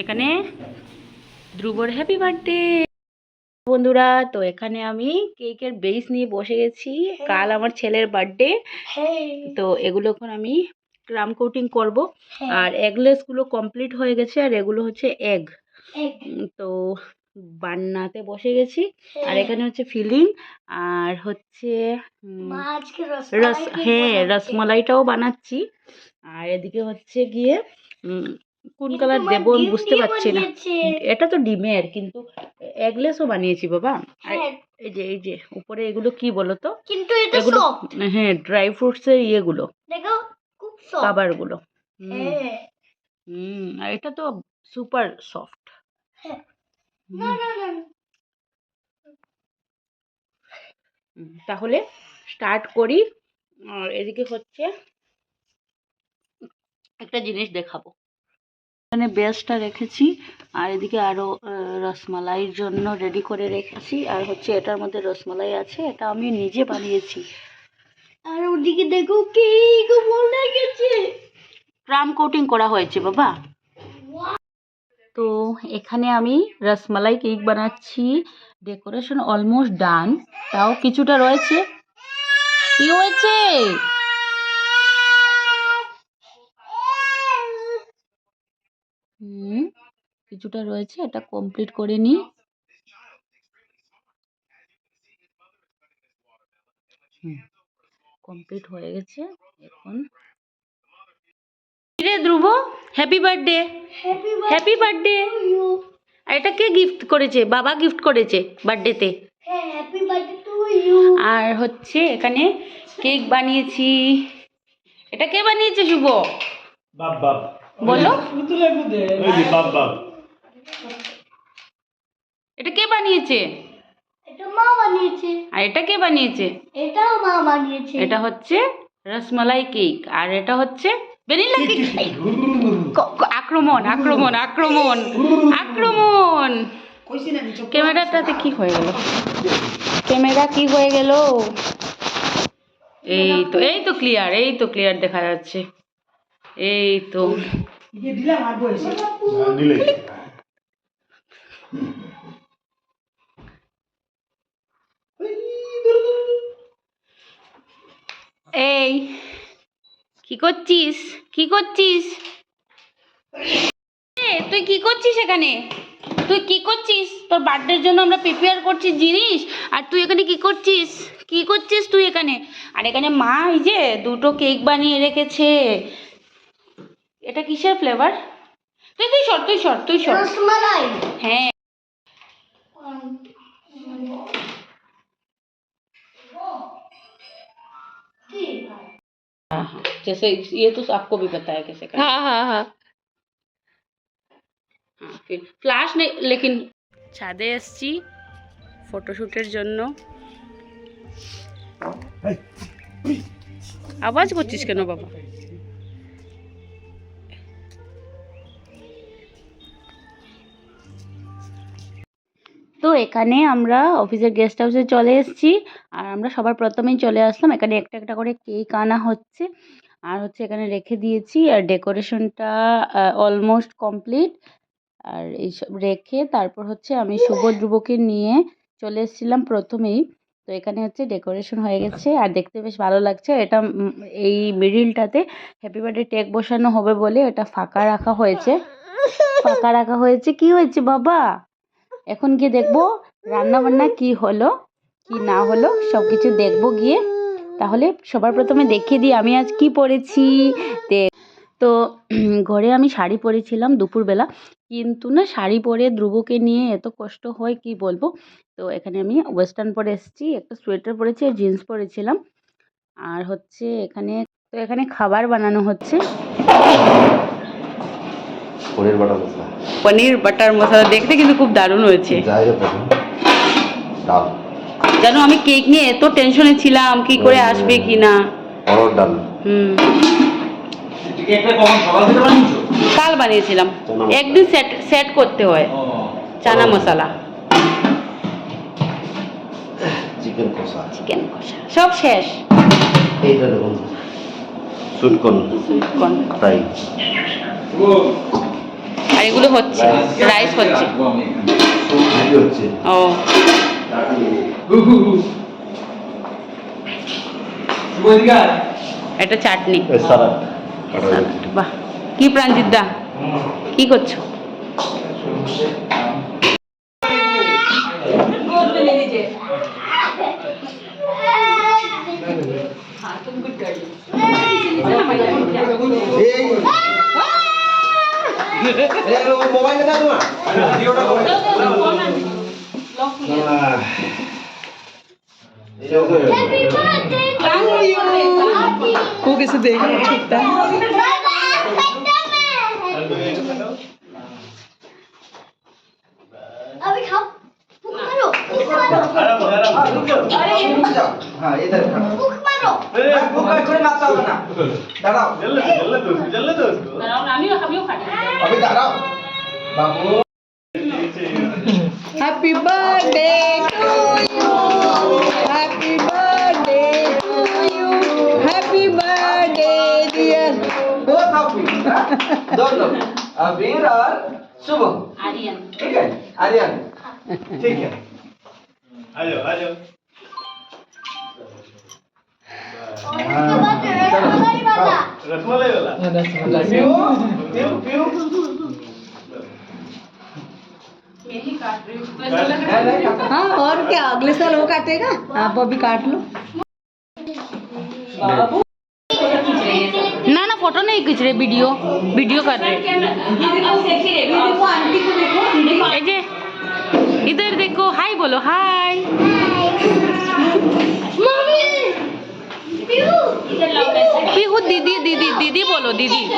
এখানে ধ্রুবর happy birthday বন্ধুরা তো এখানে আমি কেকের বেস নিয়ে বসে গেছি। কাল আমার ছেলের বার্থডে তো এগুলো এখন আমি ক্রাম কোটিং করব। আর এগলেসগুলো কমপ্লিট হয়ে গেছে আর এগুলো হচ্ছে এগ তো বান্নাতে বসে গেছি। আর এখানে হচ্ছে ফিলিং আর হচ্ছে রস হ্যাঁ রসমালাইটাও বানাচ্ছি। আর এদিকে হচ্ছে গিয়ে কোন কালার দেব আমি বুঝতে পারছি না। এটা তো ডিমের কিন্তু এগলেসও বানিয়েছি বাবা। আর এই যে এই যে উপরে এগুলো কি বলো তো কিন্তু এটা এগুলো সফট হ্যাঁ ড্রাই ফ্রুটস ফ্রুটসের ইয়েগুলো। দেখো খুব সফট খাবারগুলো হুম। হ্যাঁ। হুম আর এটা তো সুপার সফট হ্যাঁ। না না না না। তাহলে স্টার্ট করি। আর এদিকে হচ্ছে একটা জিনিস দেখাবো। এখানে বেসটা রেখেছি আর এদিকে আরও আহ, রসমালাইয়ের জন্য রেডি করে রেখেছি আর হচ্ছে এটার মধ্যে রসমালাই আছে এটা আমি নিজে বানিয়েছি। আর ওদিকে দেখো কি মনে গেছে কোটিং করা হয়েছে বাবা। তো এখানে আমি রসমালাই কেক বানাচ্ছি ডেকোরেশন অলমোস্ট ডান তাও কিছুটা রয়েছে। কি হয়েছে হুম কিছুটা রয়েছে এটা কমপ্লিট করে নিই। কমপ্লিট হয়ে গেছে এখন। রে Dhruv happy birthday happy happy birthday আর এটা কে গিফট করেছে? বাবা গিফট করেছে বার্থডেতে হ্যাঁ বার্থডে টু আর হচ্ছে এখানে কেক বানিয়েছি। এটা কে বানিয়েছে শুভ? বাপ। বলো। এটা কে বানিয়েছে? এটা মা বানিয়েছে। আর এটা কে বানিয়েছে? এটাও মা বানিয়েছে। এটা হচ্ছে রসমালাই কেক আর এটা হচ্ছে ভ্যানিলা কেক। আক্রমণ আক্রমণ আক্রমণ আক্রমণ। ক্যামেরাটাতে কি হয়ে গেল? ক্যামেরা কি হয়ে গেল? এই তো এই তো ক্লিয়ার এই তো ক্লিয়ার দেখা যাচ্ছে। এই তো। দিলে এই কি করছিস? কি করছিস? তুই কি করছিস এখানে? তুই কি করছিস? তোর বার্থডের জন্য আমরা প্রিপেয়ার করছি জিনিস আর তুই এখানে কি করছিস? কি করছিস তুই এখানে? আর এখানে মা এই যে দুটো কেক বানিয়ে রেখেছে। এটা কিসের ফ্লেভার তুই তুই সর তুই সর তুই সর রসমালাই হ্যাঁ हाँ हाँ जैसे ये तो आपको भी पता है कैसे करना हाँ हाँ हाँ हाँ, फिर फ्लैश ने लेकिन ছাদে এসছি ফটোশ্যুটের জন্য আওয়াজ করছিস কেন বাবা তো এখানে আমরা অফিসের গেস্ট হাউসে চলে এসেছি। আর আমরা সবার প্রথমেই চলে আসলাম। এখানে একটা একটা করে কেক আনা হচ্ছে। আর হচ্ছে এখানে রেখে দিয়েছি। আর ডেকোরেশনটা অলমোস্ট কমপ্লিট আর এইসব রেখে তারপর হচ্ছে আমি শুভ ধ্রুবকে নিয়ে চলে এসেছিলাম প্রথমেই। তো এখানে হচ্ছে ডেকোরেশন হয়ে গেছে। আর দেখতে বেশ ভালো লাগছে। এটা এই মিডিলটাতে হ্যাপি বার্থডে টেক বসানো হবে বলে এটা ফাঁকা রাখা হয়েছে। ফাঁকা রাখা হয়েছে। কি হয়েছে বাবা? এখন গিয়ে দেখব রান্না বান্না কি হলো, কি না হলো সব কিছু দেখব গিয়ে। তাহলে সবার প্রথমে দেখিয়ে দিই আমি আজ কি পরেছি। তো ঘরে আমি শাড়ি পরেছিলাম দুপুরবেলা, কিন্তু না শাড়ি পরে ধ্রুবকে নিয়ে এত কষ্ট হয় কি বলব? তো এখানে আমি ওয়েস্টার্ন পরে এসেছি, একটা সোয়েটার পরেছি আর জিন্স পরেছিলাম। আর হচ্ছে এখানে, তো এখানে খাবার বানানো হচ্ছে। পনির বাটার মশলা। পনির বাটার মশলা দেখতে কিন্তু খুব দারুণ হয়েছে। ডাল। জানো আমি কেক নিয়ে এত টেনশনে ছিলাম কি করে আসবে কি না অরড় ডাল। হুম। কেকটা কখন সকাল থেকে বানিয়েছো? কাল বানিয়েছিলাম। একদিন সেট সেট করতে হয়। চানা মশলা। চিকেন কষা। চিকেন কষা। সব শেষ। এইটা দেখুন সুইট কর্ন। ফ্রাই। ও আর এগুলো হচ্ছে রাইস হচ্ছে। ও। এটা চাটনি। বাহ কি প্রাঞ্জিত দা কি করছ? वो कैसे देगा छुट्टा अभी खाओ भूख मारो भूख मारो हाँ इधर खड़ा। भूख मारो जल्ले तो जल्ले तो उसको जल्ले तो उसको Happy birthday to you. Happy birthday to you. Happy birthday, dear. Both happy. Dono. Abir or Subo? Aryan. Okay. Aryan. Take care. Hello, hello. हाँ, हाँ और क्या? अगले साल वो काटेगा? हाँ। आप अभी काट लो। ना ना फ़ोटो नहीं खींच रहे वीडियो। वीडियो कर रहे। इधर देखो। हाय बोलो हाय। দিদি। দিদি।